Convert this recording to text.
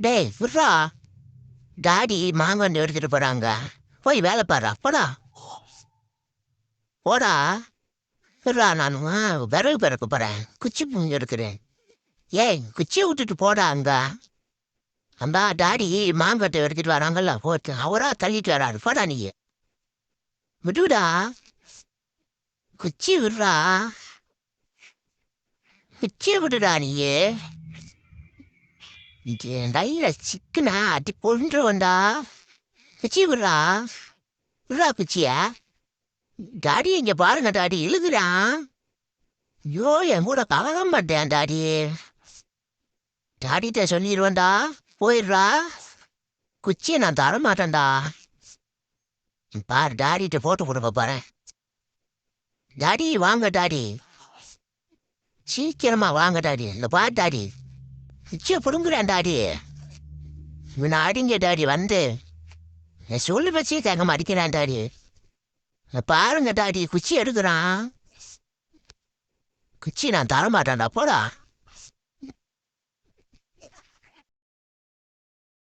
டேய் விட்றா. டாடி மாங்கன்று எடுத்துட்டு போறாங்க. போய் வேலை பாடுறா போடா. போடா. விட்றா நான் விறகு பிறக்க போறேன். குச்சி எடுக்கிறேன். ஏய் குச்சியை விட்டுட்டு போடா அங்க. அம்பா டாடி மாங்கட்டை எடுத்துட்டு வராங்கல்ல போட்டு அவரா தள்ளிட்டு வராரு. போடா நீ. விடுடா. குச்சி விடுறா. குச்சியை விடுடா நீயே டையில சிக்கனா அடி பொன்று வந்தா. குச்சி விடுறா. விடுறா பிச்சியா. டாடி இங்க பாருங்க டாடி இழுகுறான் ஐயோ என் கூட கலக மாட்டேன் டாடி. டாடிட்ட சொல்லிடுவேன்டா போயிடுறா. குச்சியை நான் தர மாட்டேன்டா பாரு டாடிட்ட போட்டு கொடுப்ப பாரு. டாடி வாங்க டாடி. சீக்கிரமா வாங்க டாடி. இந்த பாரு டாடி. குச்சியை பிடுங்குறேன் டாடி இவனை அடிங்க டாடி வந்து என் சொல்லு பச்சையே தேங்க மடிக்கிறான் டாடி பாருங்க டாடி குச்சி எடுக்கிறான் குச்சி நான் தரமாட்டேன்டா போடா